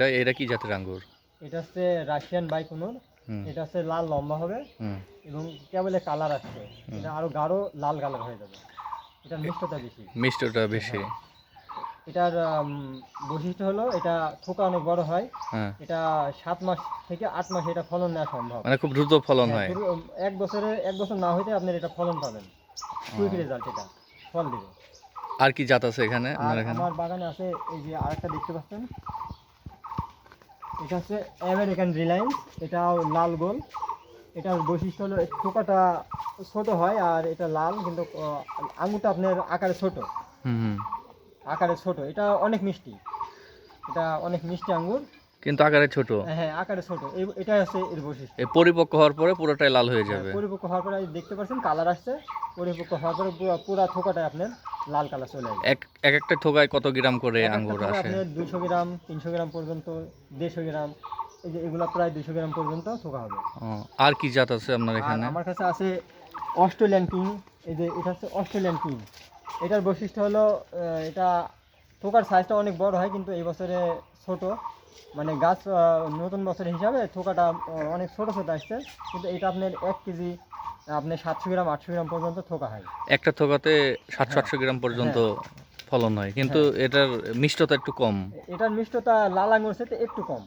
এটা- এটা কি জাতের আঙ্গুর? এটা হচ্ছে রাশিয়ান বাইকুনুর। এটা হচ্ছে লাল লম্বা হবে এবং কেবলে কালার আসছে। এটা আরও গাঢ় লাল কালার হয়ে যাবে। এটার মিষ্টতা বেশি। মিষ্টটা বেশি। এটার বৈশিষ্ট্য হলো এটা থোকা অনেক বড় হয়। হ্যাঁ। এটা সাত মাস থেকে আট মাস এটা ফলন নেওয়া সম্ভব। মানে খুব দ্রুত ফলন হ্যাঁ, হয়। এক বছরে এক বছর না হইতে আপনার এটা ফলন পাবেন। কুইক রেজাল্ট এটা। ফল দিবে। আর কি জাত আছে এখানে? আমার বাগানে আছে এই যে আরেকটা দেখতে পাচ্ছেন? এটা হচ্ছে আমেরিকান রিলায়েন্স এটাও লাল গোল। এটার বৈশিষ্ট্য হলো টোকাটা ছোট হয় আর এটা লাল কিন্তু আঙুটা আঙুরটা আপনার আকারে ছোট। আকারে ছোট। এটা অনেক মিষ্টি। এটা অনেক মিষ্টি আঙ্গুর কিন্তু আকারে ছোট। হ্যাঁ আকারে ছোট। এটাই হচ্ছে এর বৈশিষ্ট্য। এই পরিপক্ক হওয়ার পরে পুরোটাই লাল হয়ে যাবে। পরিপক্ক হওয়ার পরে দেখতে পাচ্ছেন কালার আসছে। পরিপক্ক হওয়ার পরে পুরো থোকাটাই আপনার লাল কালার চলে আসবে। এক এক একটা থোকায় কত গ্রাম করে আঙ্গুর আসে? দুইশো গ্রাম তিনশো গ্রাম পর্যন্ত দেড়শো গ্রাম এই যে এগুলো প্রায় দুইশো গ্রাম পর্যন্ত থোকা হবে। আর কি জাত আছে আপনার এখানে? আমার কাছে আছে অস্ট্রেলিয়ান কিং এই যে এটা হচ্ছে অস্ট্রেলিয়ান কিং। এটার বৈশিষ্ট্য হলো এটা থোকার সাইজটা অনেক বড় হয় কিন্তু এই বছরে ছোট। মানে গাছ নতুন বছরের হিসাবে থোকাটা অনেক ছোট ছোট আসছে কিন্তু এটা আপনার এক কেজি আপনার সাতশো গ্রাম আটশো গ্রাম পর্যন্ত থোকা হয়। একটা থোকাতে সাতশো হ্যাঁ। আটশো গ্রাম পর্যন্ত ফলন হয় কিন্তু এটার মিষ্টতা একটু কম। এটার মিষ্টতা লাল আঙুর সাথে একটু কম।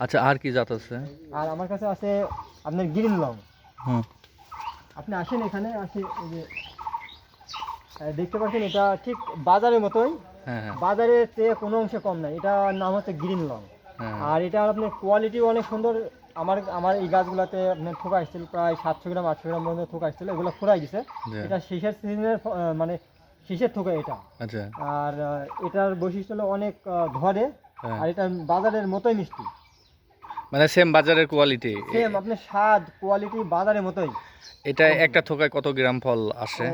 আচ্ছা আর কি জাত আছে? আর আমার কাছে আছে আপনার গ্রিন লং। হুম। আপনি আসেন এখানে আসে দেখতে পাচ্ছেন এটা ঠিক বাজারের মতোই। হ্যাঁ হ্যাঁ। বাজারের চেয়ে কোনো অংশে কম নাই এটার নাম হচ্ছে গ্রিন লং। হ্যাঁ আর এটা আপনার কোয়ালিটি অনেক সুন্দর। আমার আমার এই গাছগুলোতে আপনার থোকা আসছিল প্রায় সাতশো গ্রাম আটশো গ্রাম পর্যন্ত থোকা আসছিল। এগুলো ফুরাই গেছে এটা শীষের সিজনের মানে শীষের থোকা এটা। আচ্ছা। আর এটার বৈশিষ্ট্য হলো অনেক ধরে। আর এটা বাজারের মতোই মিষ্টি। মানে সেম বাজারের কোয়ালিটি সেম আপনার স্বাদ কোয়ালিটি বাজারের মতোই। এটা একটা থোকায় কত গ্রাম ফল আসে?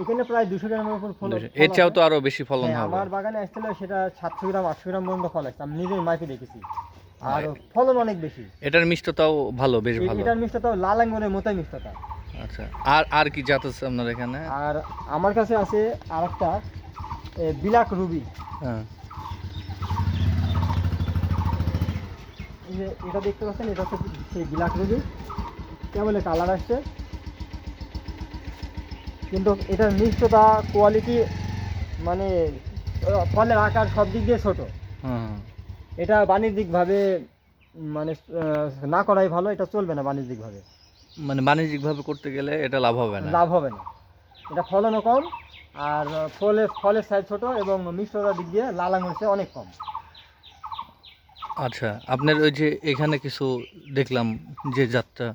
এখানে প্রায় দুশো গ্রামের উপর ফল এর আছে। তো আরও বেশি ফলন হ্যাঁ, হবে। আমার বাগানে আসছিল সেটা সাতশো গ্রাম আটশো গ্রাম পর্যন্ত ফল আসছে আমি নিজেই মাইপে দেখেছি। আর ফলন অনেক বেশি। এটার মিষ্টতাও ভালো বেশ ভালো। এটার মিষ্টতা লাল আঙ্গুরের মতোই মিষ্টতা। আচ্ছা আর আর কি জাত আছে আপনার এখানে? আর আমার কাছে আছে আর একটা বিলাক রুবি। হ্যাঁ। এটা দেখতে পাচ্ছেন এটা হচ্ছে সেই বিলাক রুবি। কেবলে কালার আসছে। কিন্তু এটার মিষ্টতা কোয়ালিটি মানে ফলের আকার সব দিক দিয়ে ছোট। হ্যাঁ। এটা বাণিজ্যিকভাবে মানে না করাই ভালো এটা চলবে না বাণিজ্যিকভাবে। মানে বাণিজ্যিকভাবে করতে গেলে এটা লাভ হবে না? লাভ হবে না। এটা ফলনও কম আর ফলের ফলের সাইজ ছোট এবং মিষ্টতার দিক দিয়ে লাল আঙুর চেয়ে অনেক কম। আচ্ছা আপনার ওই যে এখানে কিছু দেখলাম যে জাতটা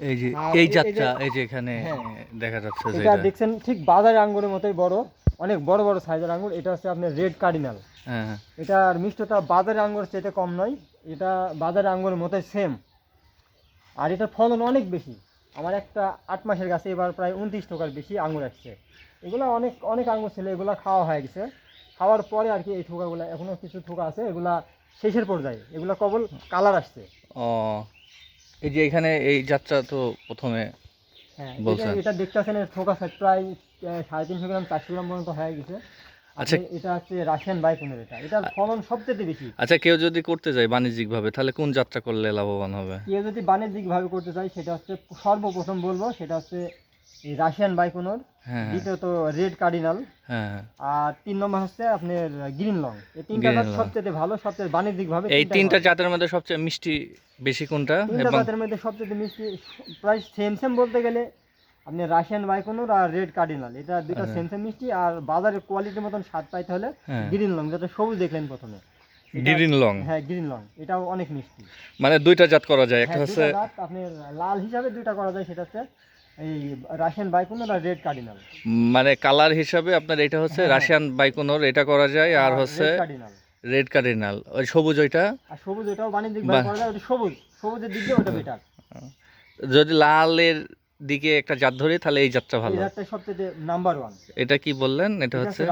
এই যে এই এই- এই যে- এখানে হ্যাঁ। দেখা যাচ্ছে এটা দেখছেন ঠিক বাজারের আঙ্গুরের মতোই বড় অনেক বড় বড় সাইজের আঙ্গুর এটা হচ্ছে আপনার রেড কার্ডিনাল। এটার মিষ্টতা বাজারের আঙ্গুর চেয়ে কম নয় এটা বাজারের আঙ্গুরের মতোই সেম আর এটার ফলন অনেক বেশি। আমার একটা আট মাসের গাছে এবার প্রায় উনত্রিশ টাকার বেশি আঙ্গুর আসছে। এগুলো অনেক অনেক আঙ্গুর ছিল এগুলো খাওয়া হয়ে গেছে। খাওয়ার পরে আর কি এই থোকাগুলো এখনও কিছু থোকা আছে এগুলা শেষের পর্যায়ে এগুলো কেবল কালার আসছে। ও এই যে এখানে এই যাত্রা তো প্রথমে হ্যাঁ বলছেন। এটা- এটা দেখতে পাচ্ছেন ফোকাস প্রায় সাড়ে তিনশো গ্রাম চারশো গ্রাম পর্যন্ত হয়ে গেছে আচ্ছা। এটা হচ্ছে রাশিয়ান বাইকুনের এটা এটার ফলন সবচেয়ে বেশি আচ্ছা কেউ যদি করতে যায় বাণিজ্যিকভাবে তাহলে কোন যাত্রা করলে লাভবান হবে কেউ যদি বাণিজ্যিকভাবে করতে চায় সেটা হচ্ছে সর্বপ্রথম বলব সেটা হচ্ছে এই রাশিয়ান বাইকুনর হ্যাঁ দ্বিতীয়ত রেড কার্ডিনাল হ্যাঁ হ্যাঁ। আর তিন নম্বর হচ্ছে আপনার গ্রিন লং এই তিনটা জাত সবচেয়ে ভালো সবচেয়ে বাণিজ্যিক ভাবে এই তিনটা জাতের মধ্যে সবচেয়ে মিষ্টি বেশি কোনটা? তিনটা জাতের মধ্যে সবচেয়ে মিষ্টি প্রায় সেম সেম বলতে গেলে আপনি রাশিয়ান বাইকুনর আর রেড কার্ডিনাল এটা দুটো। সেম সেম মিষ্টি আর বাজারের কোয়ালিটির মতন স্বাদ পাইতে হলে হ্যাঁ। গ্রিন লং যেটা সবুজ দেখলেন প্রথমে। গ্রিন লং হ্যাঁ গ্রিন লং এটাও অনেক মিষ্টি। মানে দুইটা জাত করা যায় একটা হ্যাঁ, হচ্ছে আপনার লাল হিসাবে দুইটা করা যায় সেটা হচ্ছে এই রাশিয়ান বাইকুনর রেড কার্ডিনাল মানে কালার হিসাবে আপনার এটা হচ্ছে হ্যাঁ, হ্যাঁ। রাশিয়ান বাইকোনর এটা করা যায় আর হচ্ছে রেড কার্ডিনাল ওই সবুজ ওইটা? আর সবুজ এটাও বাণিজ্যিক। করা যায় ওটা সবুজ। সবুজের দিক ওটা বেটার যদি লালের দিকে একটা জাত ধরি তাহলে এই জাতটা ভালো। সবচেয়ে নাম্বার ওয়ান এটা কি বললেন? এটা হচ্ছে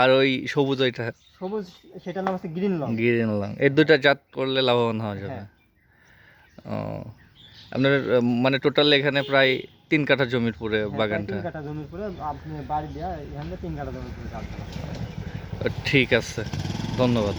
আর ওই সবুজ ওইটা? সবুজ সেটার নাম হচ্ছে গ্রিন লং গ্রিন লং এই দুইটা জাত করলে লাভবান হওয়া যাবে। হ্যাঁ। ও। আপনার মানে টোটাল এখানে প্রায় তিন কাঠা জমির পুরে হ্যাঁ, বাগানটা। তিন কাঠা জমির পরে আপনি বাড়ি দেওয়া এখানে তিন কাঠা জমির পরে ঠিক আছে ধন্যবাদ।